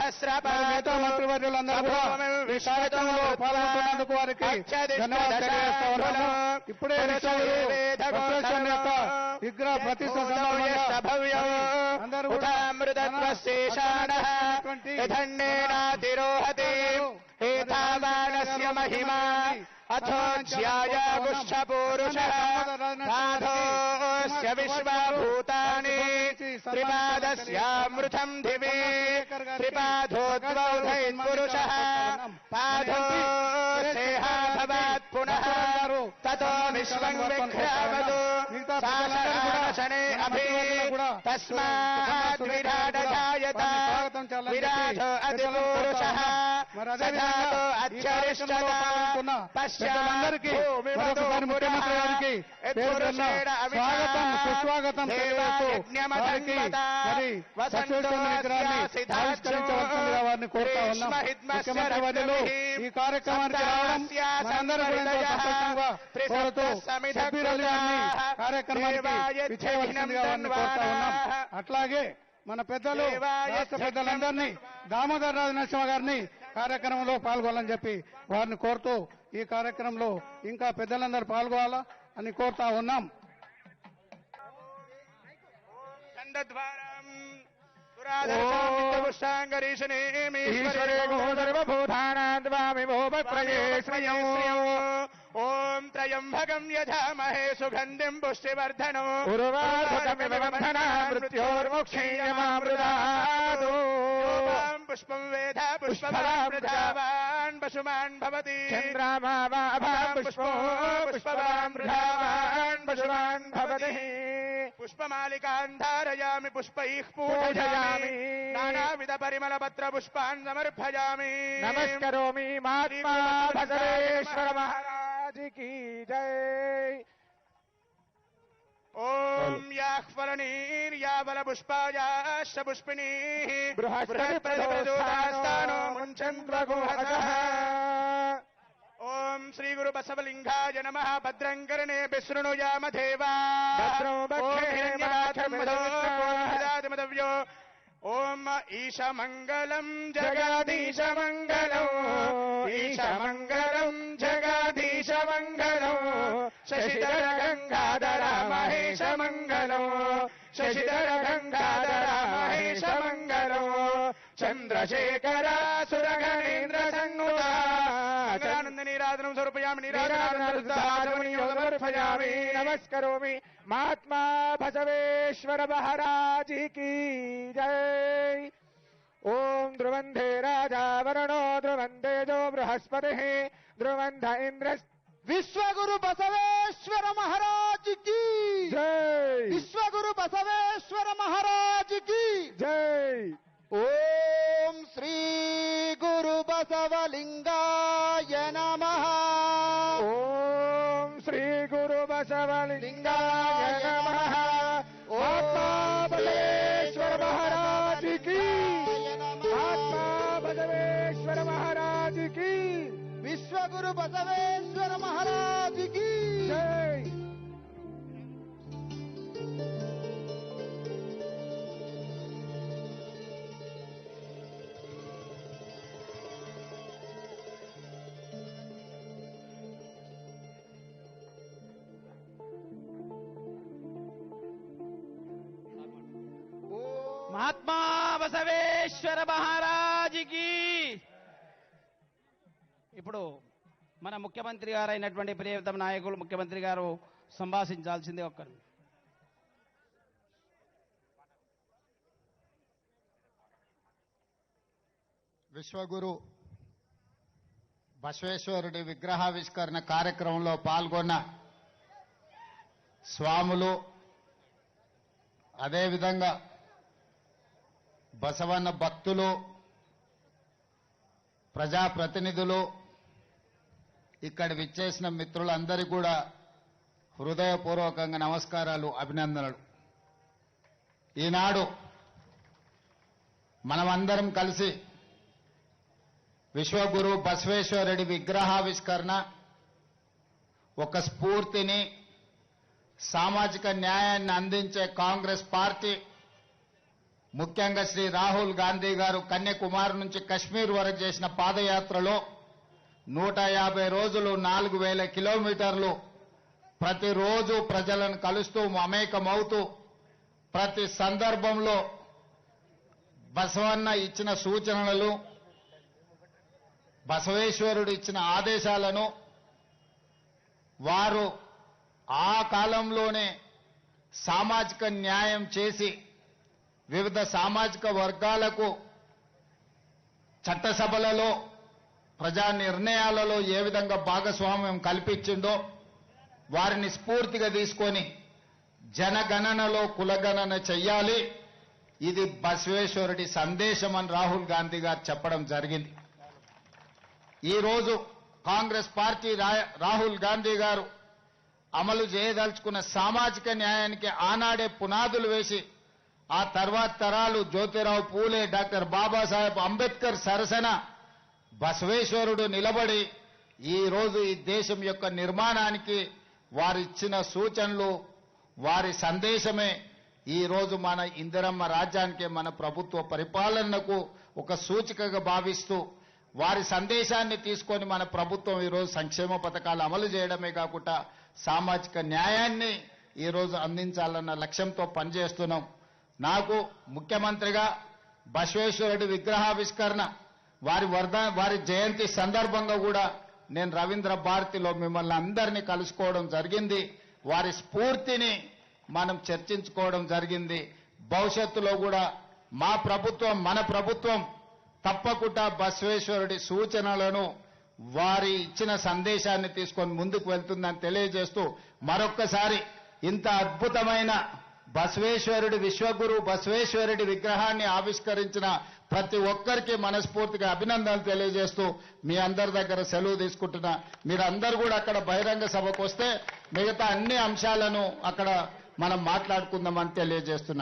మరి మిగతా మంత్రివర్యులందరూ కూడా ఈ కార్యక్రమంలో పాల్గొంటున్నందుకు వారికి ధన్యవాదాలు తెలియజేస్తా ఉన్నాము ఇప్పుడే విశ్వగురు బసవేశ్వరుని యొక్క విగ్రహ ప్రతిష్ట సందర్భంగా అందరూ కూడా అమృతత్వశేషాణ యథన్నేనాతిరోహతి ఏతావానస్య మహిమా అథోధ్యాయ గుష్ఠపూరుష నాథోస్య విశ్వభూతాని त्रिपादस्यामृतम् दिवे। त्रिपादो द्बौधैन् पाधो पादो स्वात् पुनः। ततो विश्वम् विघ्रावतु भाषा శాసనాశనే అభి తస్మాత్ విరాట్ అతిపూరుష సజాతో అధ్యరిష్టత పెద్దలందరికీ మరొకసారి ముఖ్యమంత్రి గారికి స్వాగతం సుస్వాగతం వారికి మరి ఆవిష్కరించవలసిందిగా వారిని కోరుతా ఉన్నాం. ముఖ్యమంత్రి వర్యులు ఈ కార్యక్రమానికి రావడం మనందరూ కూడా సంతోషంగా కోరుతూ షబ్బీర్ అలీ గారిని కార్యక్రమానికి విచ్చేయవలసిందిగా వారిని కోరుతా ఉన్నాం. అట్లాగే మన పెద్దలు రాష్ట్ర పెద్దలందరినీ దామోదర్ రాజు నరసింహ గారిని కార్యక్రమంలో పాల్గొనాలని చెప్పి వారిని కోరుతూ ఈ కార్యక్రమంలో ఇంకా పెద్దలందరూ పాల్గొనాలా అని కోరుతా ఉన్నాం. ఈశ్వరే గోధర్వభూతానాద్వామి భూపత్రయేశ్వయం ఓం ओम त्रयंबकम यजामहे सुगंधिम पुष्टिवर्धनो पुष्पम वेद पुष्पवान पशुमान भवती। चंद्रामा पुष्पो पुष्पवान पशुमान भवती। पुष्पमालिकान् धारयामि पुष्पैः पूजयामि। नानाविध पुष्पान् समर्पयामि। नमस्करोमि महात्मा भगवेश्वर महाराज महाराज की जय। ओम याः फलनीर् या बलपुष्पा याश्च पुष्पिणीः बृहस्पतिप्रदोषास्तानो मुञ्चन्द्रगुहतः। ॐ श्रीगुरुबसवलिङ्गाय नमः। भद्रम् करणे विशृणुयाम देवा ॐ ईशमङ्गलम् जगादीशमङ्गलम्। ईशमङ्गलम् शशिधर गंगाधर महेश मंगलो शशिधर गंगाधर महेश मंगलो चंद्रशेखर सुर गणेन्द्र महात्मा बसवेश्वर महाराज की जय। ओम ध्रुवंधे राजा वरुणो ध्रुवंधे जो बृहस्पति ध्रुवंध इंद्र విశ్వగురు బసవేశ్వర మహారాజ్కి! జై! విశ్వగురు బసవేశ్వర మహారాజ్కి! జై! ఓం శ్రీ గురు బసవలింగాయ నమ! ఓం శ్రీ గురు బసవలింగాయ నమః! ఆత్మా బసవేశ్వర మహారాజ్కి! ఆత్మా బసవేశ్వర మహారాజ్కి! విశ్వగురు బసవేశ్వర మహాత్మా బసవేశ్వర మహారాజుకి. ఇప్పుడు మన ముఖ్యమంత్రి గారు అయినటువంటి ప్రియతమ నాయకులు ముఖ్యమంత్రి గారు సంభాషించాల్సిందే ఒక్కరు. విశ్వగురు బసవేశ్వరుడి విగ్రహావిష్కరణ కార్యక్రమంలో పాల్గొన్న స్వాములు అదేవిధంగా బసవన్న భక్తులు ప్రజాప్రతినిధులు ఇక్కడ విచ్చేసిన మిత్రులందరికీ కూడా హృదయపూర్వకంగా నమస్కారాలు అభినందనలు. ఈనాడు మనమందరం కలిసి విశ్వగురు బసవేశ్వరుడి విగ్రహావిష్కరణ ఒక స్ఫూర్తిని సామాజిక న్యాయాన్ని అందించే కాంగ్రెస్ పార్టీ ముఖ్యంగా శ్రీ రాహుల్ గాంధీ గారు కన్యాకుమారి నుంచి కశ్మీర్ వరకు చేసిన పాదయాత్రలో నూట యాభై రోజులు నాలుగు వేల కిలోమీటర్లు ప్రతిరోజు ప్రజలను కలుస్తూ మమేకమవుతూ ప్రతి సందర్భంలో బసవన్న ఇచ్చిన సూచనలు బసవేశ్వరుడు ఇచ్చిన ఆదేశాలను వారు ఆ కాలంలోనే సామాజిక న్యాయం చేసి వివిధ సామాజిక వర్గాలకు చట్టసభలలో ప్రజా నిర్ణయాలలో ఏ విధంగా భాగస్వామ్యం కల్పించిండో వారిని స్ఫూర్తిగా తీసుకొని జనగణనలో కులగణన చెయ్యాలి. ఇది బసవేశ్వరుడి సందేశం అని రాహుల్ గాంధీ గారు చెప్పడం జరిగింది. ఈరోజు కాంగ్రెస్ పార్టీ రా- రాహుల్ గాంధీ గారు అమలు చేయదలుచుకున్న సామాజిక న్యాయానికి ఆనాడే పునాదులు వేసి ఆ తర్వాత తరాలు జ్యోతిరావు పూలే డాక్టర్ బాబాసాహెబ్ అంబేద్కర్ సరసన బసవేశ్వరుడు నిలబడి ఈరోజు ఈ దేశం యొక్క నిర్మాణానికి వారిచ్చిన సూచనలు వారి సందేశమే ఈరోజు మన ఇందిరమ్మ రాజ్యానికి మన ప్రభుత్వ పరిపాలనకు ఒక సూచికగా భావిస్తూ వారి సందేశాన్ని తీసుకొని మన ప్రభుత్వం ఈరోజు సంక్షేమ పథకాలు అమలు చేయడమే కాకుండా సామాజిక న్యాయాన్ని ఈరోజు అందించాలన్న లక్ష్యంతో పనిచేస్తున్నాం. నాకు ముఖ్యమంత్రిగా బసవేశ్వరుడి విగ్రహావిష్కరణ వారి వర్ధ వారి జయంతి సందర్భంగా కూడా నేను రవీంద్ర భారతిలో మిమ్మల్ని అందరినీ కలుసుకోవడం జరిగింది. వారి స్ఫూర్తిని మనం చర్చించుకోవడం జరిగింది. భవిష్యత్తులో కూడా మా ప్రభుత్వం మన ప్రభుత్వం తప్పకుండా బసవేశ్వరుడి సూచనలను వారి ఇచ్చిన సందేశాన్ని తీసుకొని ముందుకు వెళ్తుందని తెలియజేస్తూ మరొక్కసారి ఇంత అద్భుతమైన బసవేశ్వరుడి విశ్వగురు బసవేశ్వరుడి విగ్రహాన్ని ఆవిష్కరించిన ప్రతి ఒక్కరికి మనస్ఫూర్తిగా అభినందనలు తెలియజేస్తూ మీ అందరి దగ్గర సెలవు తీసుకుంటున్నా మీరందరూ కూడా అక్కడ బహిరంగ సభకు వస్తే మిగతా అన్ని అంశాలను అక్కడ మనం మాట్లాడుకుందామని తెలియజేస్తున్నాను.